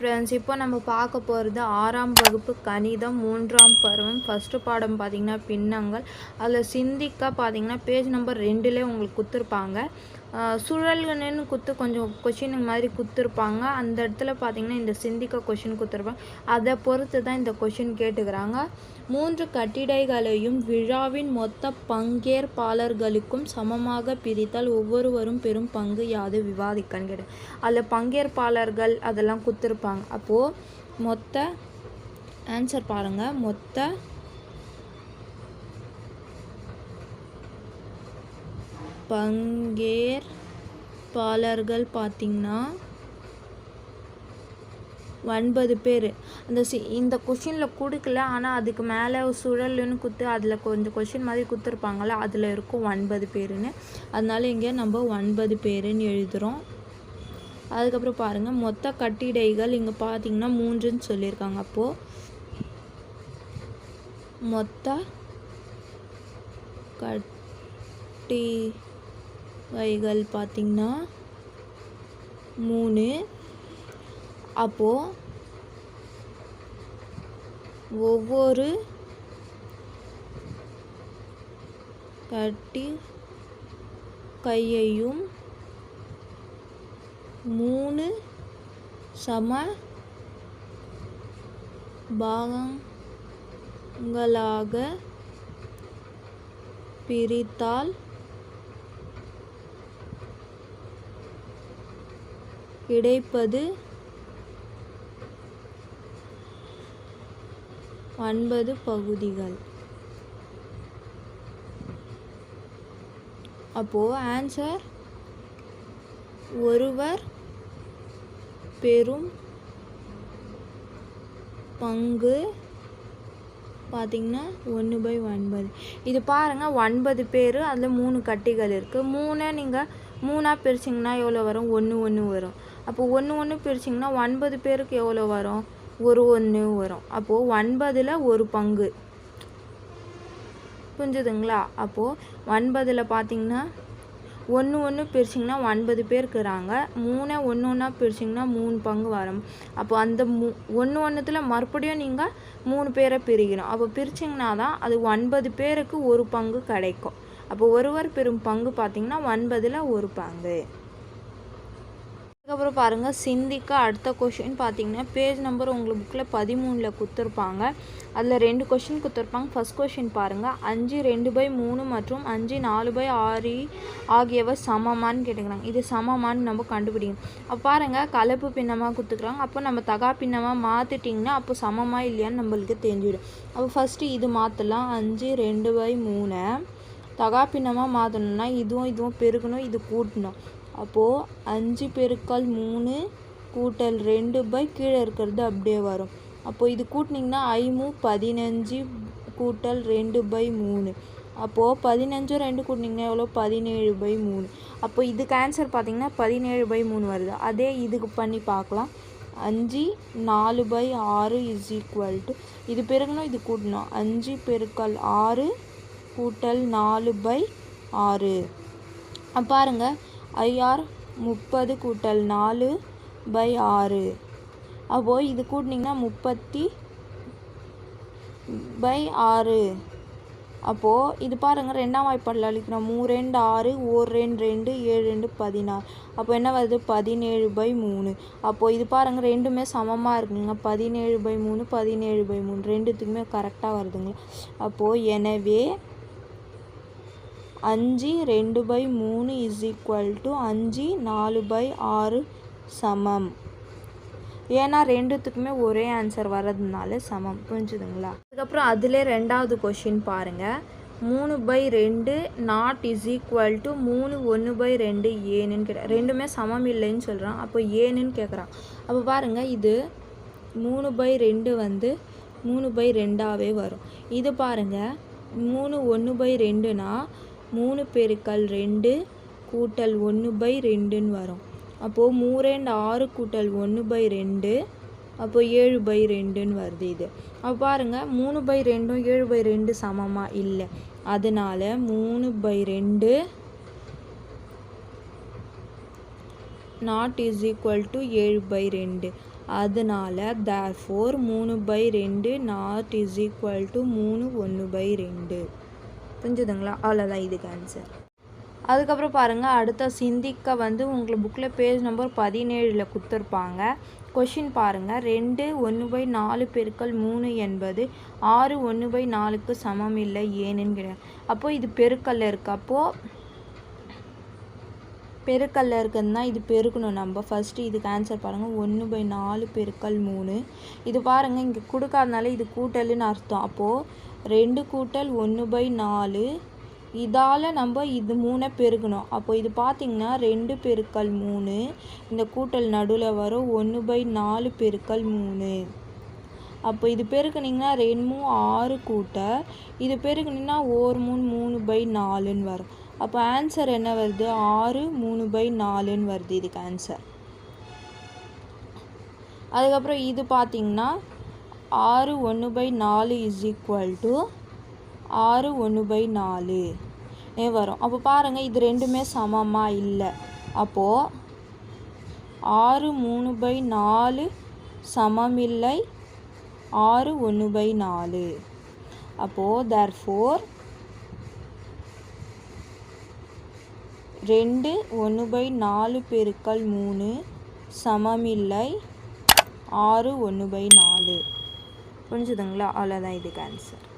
Friends இப்போ நம்ம பார்க்க போகிறது ஆறாம் வகுப்பு கணிதம் மூன்றாம் பருவம். ஃபஸ்ட்டு பாடம் பார்த்தீங்கன்னா பின்னங்கள். அதில் சிந்திக்க பார்த்தீங்கன்னா பேஜ் நம்பர் ரெண்டுலேயே உங்களுக்கு கொடுத்துருப்பாங்க. சுழல்கணுன்னு குத்து கொஞ்சம் கொஷின் மாதிரி கொடுத்துருப்பாங்க அந்த இடத்துல பார்த்தீங்கன்னா இந்த சிந்திக்க கொஷின் கொடுத்துருப்பாங்க அதை பொறுத்து தான் இந்த கொஷின் கேட்டுக்கிறாங்க. மூன்று கட்டிடைகளையும் விழாவின் மொத்த பங்கேற்பாளர்களுக்கும் சமமாக பிரித்தால் ஒவ்வொருவரும் பெரும் பங்கு யாது விவாதிக்கன்னு கேட்டு அதில் பங்கேற்பாளர்கள் அதெல்லாம் கொடுத்துருப்பாங்க அப்போது மொத்த ஆன்சர் பாருங்கள் மொத்த பங்கேற்பாளர்கள் பார்த்திங்கன்னா ஒன்பது பேர். அந்த சி இந்த கொஷினில் கொடுக்கல. ஆனால் அதுக்கு மேலே சுழல்னு குத்து அதில் கொஞ்சம் கொஷின் மாதிரி கொடுத்துருப்பாங்கள்ல அதில் இருக்கும் ஒன்பது பேருன்னு. அதனால இங்கே நம்ம ஒன்பது பேருன்னு எழுதுகிறோம் அதுக்கப்புறம் பாருங்கள் மொத்த கட்டிடைகள் இங்கே பார்த்தீங்கன்னா மூன்றுன்னு சொல்லியிருக்காங்க அப்போது மொத்த கட்டி வைகள் பார்த்திங்கன்னா மூணு. அப்போது ஒவ்வொரு கட்டி கையையும் மூணு சம பாகங்களாக பிரித்தால் கிடைப்பது ஒன்பது பகுதிகள். அப்போது ஆன்சர் ஒருவர் பெரும் பங்கு பார்த்திங்கன்னா ஒன்று பை ஒன்பது. இது பாருங்கள் ஒன்பது பேர் அதில் மூணு கட்டிகள் இருக்குது மூணை நீங்கள் மூணாக பிரிச்சிங்கன்னா எவ்வளோ வரும்? ஒன்று ஒன்று வரும். அப்போ ஒன்று ஒன்று பிரிச்சிங்கன்னா ஒன்பது பேருக்கு எவ்வளோ வரும்? ஒரு ஒன்று வரும். அப்போது ஒன்பதில் ஒரு பங்கு. புரிஞ்சுதுங்களா? அப்போது ஒன்பதில் பார்த்தீங்கன்னா ஒன்று ஒன்று பிரிச்சிங்கன்னா ஒன்பது பேர் இருக்கிறாங்க. மூணை ஒன்று ஒன்றா பிரிச்சிங்கன்னா மூணு பங்கு வரும். அப்போ அந்த மூ ஒன்று ஒன்றுத்தில் மறுபடியும் நீங்கள் மூணு பேரை பிரிக்கணும். அப்போ பிரிச்சிங்கன்னா தான் அது ஒன்பது பேருக்கு ஒரு பங்கு கிடைக்கும். அப்போ ஒருவர் பெறும் பங்கு பார்த்திங்கன்னா ஒன்பதில் ஒரு பங்கு. அதுக்கப்புறம் பாருங்கள் சிந்திக்க அடுத்த கொஷின் பார்த்தீங்கன்னா பேஜ் நம்பர் உங்களுக்கு புக்கில் பதிமூணில் கொடுத்துருப்பாங்க. அதில் ரெண்டு கொஷின் கொடுத்துருப்பாங்க. ஃபஸ்ட் கொஷின் பாருங்கள் அஞ்சு ரெண்டு பை மூணு மற்றும் அஞ்சு நாலு பை ஆறு ஆகியவை சமமானு கேட்டுக்கிறாங்க. இது சமமானு நம்ம கண்டுபிடிக்கணும். அப்போ பாருங்கள் கலப்பு பின்னமாக கொடுத்துக்குறாங்க. அப்போ நம்ம தகா பின்னமாக மாற்றிட்டிங்கன்னா அப்போ சமமாக இல்லையான்னு நம்மளுக்கு தெரிஞ்சிடும். அப்போ ஃபஸ்ட்டு இது மாற்றலாம் அஞ்சு ரெண்டு பை மூணை தகா பின்னமாக மாற்றணும்னா இதுவும் இதுவும் பெருக்கணும் இது கூட்டணும். அப்போது அஞ்சு பெருக்கால் மூணு கூட்டல் ரெண்டு பை கீழே இருக்கிறது அப்படியே வரும். அப்போது இது கூட்டினிங்கன்னா ஐமு பதினஞ்சு கூட்டல் ரெண்டு பை மூணு. அப்போது பதினஞ்சும் ரெண்டு கூட்டினிங்கன்னா எவ்வளோ? பதினேழு பை மூணு. அப்போ இதுக்கு ஆன்சர் பார்த்திங்கன்னா பதினேழு பை மூணு வருது. அதே இதுக்கு பண்ணி பார்க்கலாம். அஞ்சு நாலு பை ஆறு இஸ் ஈக்குவல் டு இது பெருக்கணும் இது கூட்டணும். அஞ்சு பெருக்கல் ஆறு கூட்டல் நாலு பை ஆறு. பாருங்கள் ஐஆர் முப்பது கூட்டல் நாலு பை ஆறு. அப்போது இது கூட்டினிங்கன்னா முப்பத்தி பை ஆறு. அப்போது இது பாருங்கள் ரெண்டாம் வாய்ப்பாடில் அழிக்கிறோம் மூ ரெண்டு ஆறு ஓர் ரெண்டு ரெண்டு ஏழு ரெண்டு பதினாறு. அப்போ என்ன வருது? பதினேழு பை மூணு. அப்போது இது பாருங்கள் ரெண்டுமே சமமாக இருக்குங்க பதினேழு பை மூணு பதினேழு பை மூணு. ரெண்டுத்துக்குமே கரெக்டாக வருதுங்க அப்போது எனவே அஞ்சு ரெண்டு பை மூணு இஸ் ஈக்குவல் டு அஞ்சு நாலு பை ஆறு சமம். ஏன்னா ரெண்டுத்துக்குமே ஒரே ஆன்சர் வர்றதுனால சமம். புரிஞ்சுதுங்களா? அதுக்கப்புறம் அதிலே ரெண்டாவது கொஷின் பாருங்கள் மூணு பை ரெண்டு நாட் இஸ் ஈக்குவல் டு மூணு ஒன்று பை ரெண்டு ஏன்னு கேட்ட ரெண்டுமே சமம் இல்லைன்னு சொல்கிறான் அப்போ ஏனுன்னு கேட்குறான் அப்போ பாருங்கள் இது மூணு பை ரெண்டு வந்து மூணு பை ரெண்டாகவே வரும். இது பாருங்கள் மூணு ஒன்று பை ரெண்டுனா மூணு பெருக்கல் ரெண்டு கூட்டல் ஒன்று பை ரெண்டுன்னு வரும். அப்போது மூரேண்டு ஆறு கூட்டல் ஒன்று பை ரெண்டு அப்போது ஏழு பை ரெண்டுன்னு வருது இது. அப்போ பாருங்கள் மூணு பை ரெண்டும் ஏழு பை ரெண்டு சமமாக இல்லை. அதனால் மூணு பை ரெண்டு நாட் இஸ் ஈக்குவல் டு ஏழு பை ரெண்டு. அதனால தேர் ஃபோர் மூணு பை ரெண்டு நாட் இஸ் ஈக்குவல் டு மூணு ஒன்று பை ரெண்டு. புரிஞ்சுதுங்களா? அவ்வளோதான் இதுக்கு ஆன்சர் அதுக்கப்புறம் பாருங்கள் அடுத்த சிந்திக்க வந்து உங்களுக்கு புக்கில் பேஜ் நம்பர் பதினேழில் கொடுத்துருப்பாங்க. கொஷின் பாருங்கள் ரெண்டு ஒன்று பை நாலு பெருக்கள் மூணு என்பது ஆறு ஒன்று பை நாலுக்கு சமம் இல்லை ஏன்னு அப்போது இது பெருக்கல்ல இருக்கப்போ பெருக்கல்ல இருக்குதுன்னா இது பெருக்கணும் நம்ம. ஃபஸ்ட்டு இதுக்கு ஆன்சர் பாருங்கள் ஒன்று பை நாலு பெருக்கல் மூணு. இது பாருங்கள் இங்கே கொடுக்காதனால இது கூட்டல்னு அர்த்தம். அப்போது ரெண்டு கூட்டல் ஒன்று பை நாலு. இதால் நம்ம இது மூணை பெருக்கணும். அப்போ இது பார்த்திங்கன்னா ரெண்டு பெருக்கல் மூணு. இந்த கூட்டல் நடுவில் வரும் ஒன்று பை நாலு பெருக்கல் மூணு. அப்போ இது பெருக்குனிங்கன்னா ரெண்டு மூணு ஆறு கூட்ட இது பெருக்குனிங்கன்னா ஓர் மூணு மூணு பை நாலுன்னு வரும். அப்போ ஆன்சர் என்ன வருது? ஆறு மூணு பை நாலுன்னு வருது இதுக்கு ஆன்சர் அதுக்கப்புறம் இது பார்த்திங்கன்னா ஆறு ஒன்று பை நாலு இஸ் ஈக்குவல் டு ஆறு ஒன்று பை நாலு. வரும். அப்போ பாருங்கள் இது ரெண்டுமே சமமாக இல்லை. அப்போது ஆறு மூணு பை நாலு சமமில்லை ஆறு ஒன்று பை நாலு. அப்போது தேர் ஃபோர் ரெண்டு ஒன்று பை நாலு பெருக்கல் மூணு சமமில்லை. ஆறு ஒன்று பை நாலு. புரிஞ்சுதுங்களா? அவ்வளோதான் இதுக்கு ஆன்சர்